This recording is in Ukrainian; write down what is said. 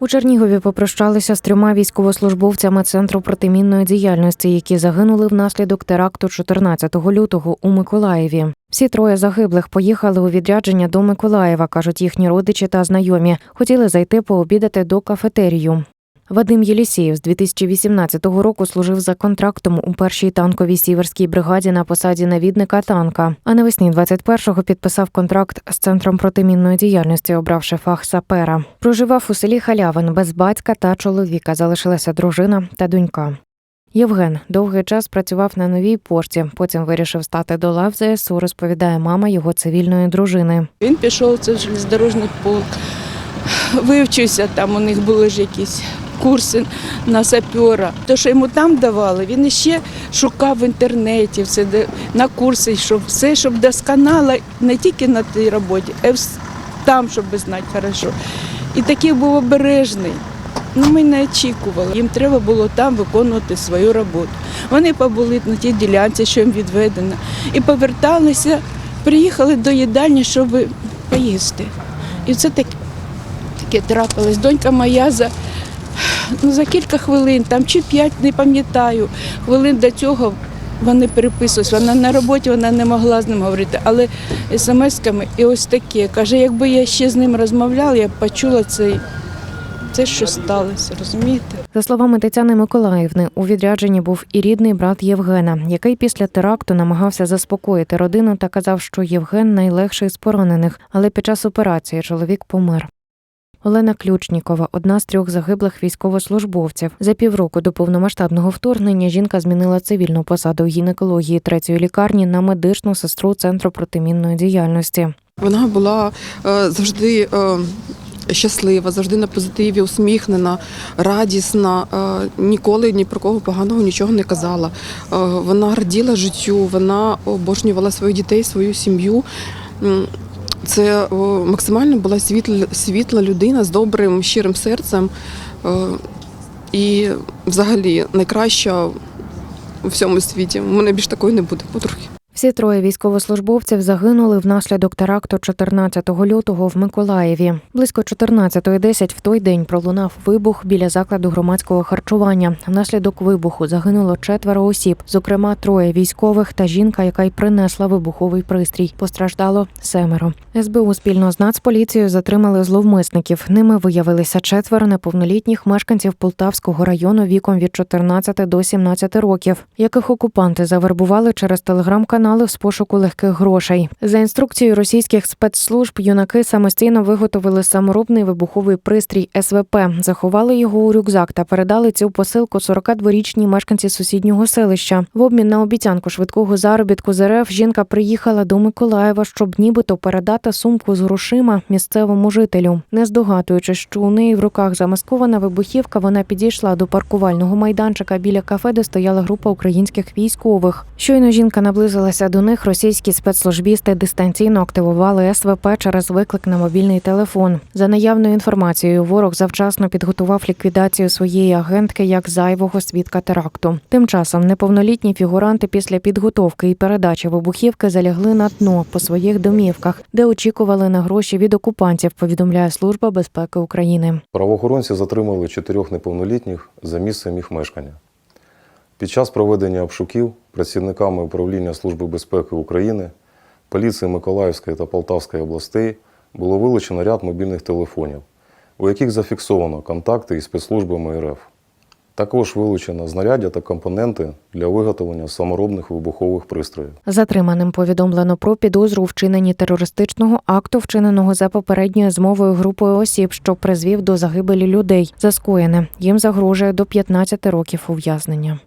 У Чернігові попрощалися з трьома військовослужбовцями центру протимінної діяльності, які загинули внаслідок теракту 14 лютого у Миколаєві. Всі троє загиблих поїхали у відрядження до Миколаєва, кажуть їхні родичі та знайомі. Хотіли зайти пообідати до кафетерію. Вадим Єлісєєв з 2018 року служив за контрактом у першій танковій сіверській бригаді на посаді навідника танка. А навесні 21-го підписав контракт з центром протимінної діяльності, обравши фах сапера. Проживав у селі Халявин без батька та чоловіка. Залишилася дружина та донька. Євген довгий час працював на новій пошті. Потім вирішив стати до лав ЗСУ, розповідає мама його цивільної дружини. Він пішов в цей железнодорожний полк, вивчився, там у них були ж якісь курси на сапера. Те, що йому там давали, він іще шукав в інтернеті, все, на курси йшов, все, щоб досконало, не тільки на тій роботі, а й там, щоб знати хорошо. І такий був обережний. Ну, ми не очікували. Їм треба було там виконувати свою роботу. Вони побули на тій ділянці, що їм відведено, і поверталися, приїхали до їдальні, щоб поїсти. І це так, таке трапилось. Донька моя за, ну, за кілька хвилин, там чи п'ять, не пам'ятаю, хвилин до цього вони переписувалися. Вона на роботі, вона не могла з ним говорити, але смс-ками і ось таке. Каже, якби я ще з ним розмовляла, я б почула цей, це, що сталося, розумієте? За словами Тетяни Миколаївни, у відрядженні був і рідний брат Євгена, який після теракту намагався заспокоїти родину та казав, що Євген найлегший з поранених, але під час операції чоловік помер. Олена Ключнікова, одна з трьох загиблих військовослужбовців. За півроку до повномасштабного вторгнення жінка змінила цивільну посаду в гінекології третьої лікарні на медичну сестру центру протимінної діяльності. Вона була е, завжди е, щаслива, завжди на позитиві, усміхнена, радісна, е, ніколи ні про кого поганого нічого не казала. Вона раділа життю, вона обожнювала своїх дітей, свою сім'ю. Це максимально була світла, світла людина з добрим, щирим серцем. Е, І взагалі найкраща у всьому світі. У мене більш такої не буде подруги. Всі троє військовослужбовців загинули внаслідок теракту 14 лютого в Миколаєві. Близько 14.10 в той день пролунав вибух біля закладу громадського харчування. Внаслідок вибуху загинуло четверо осіб, зокрема троє військових та жінка, яка й принесла вибуховий пристрій. Постраждало семеро. СБУ спільно з Нацполіцією затримали зловмисників. Ними виявилися четверо неповнолітніх мешканців Полтавського району віком від 14 до 17 років, яких окупанти завербували через телеграм-канали з пошуку легких грошей. За інструкцією російських спецслужб юнаки самостійно виготовили саморобний вибуховий пристрій СВП, заховали його у рюкзак та передали цю посилку 42-річній мешканці сусіднього селища. В обмін на обіцянку швидкого заробітку з РФ жінка приїхала до Миколаєва, щоб нібито передати сумку з грошима місцевому жителю. Не здогадуючись, що у неї в руках замаскована вибухівка, вона підійшла до паркувального майданчика біля кафе, де стояла група українських військових. Щойно жінка наблизилася до них. Російські спецслужбісти дистанційно активували СВП через виклик на мобільний телефон. За наявною інформацією, ворог завчасно підготував ліквідацію своєї агентки як зайвого свідка теракту. Тим часом неповнолітні фігуранти після підготовки і передачі вибухівки залягли на дно по своїх домівках, де очікували на гроші від окупантів. Повідомляє служба безпеки України. Правоохоронці затримали чотирьох неповнолітніх за місцем їх мешкання. Під час проведення обшуків працівниками управління Служби безпеки України, поліції Миколаївської та Полтавської областей було вилучено ряд мобільних телефонів, у яких зафіксовано контакти із спецслужбами РФ. Також вилучено знаряддя та компоненти для виготовлення саморобних вибухових пристроїв. Затриманим повідомлено про підозру у вчиненні терористичного акту, вчиненого за попередньою змовою групою осіб, що призвів до загибелі людей. За скоєне їм загрожує до 15 років ув'язнення.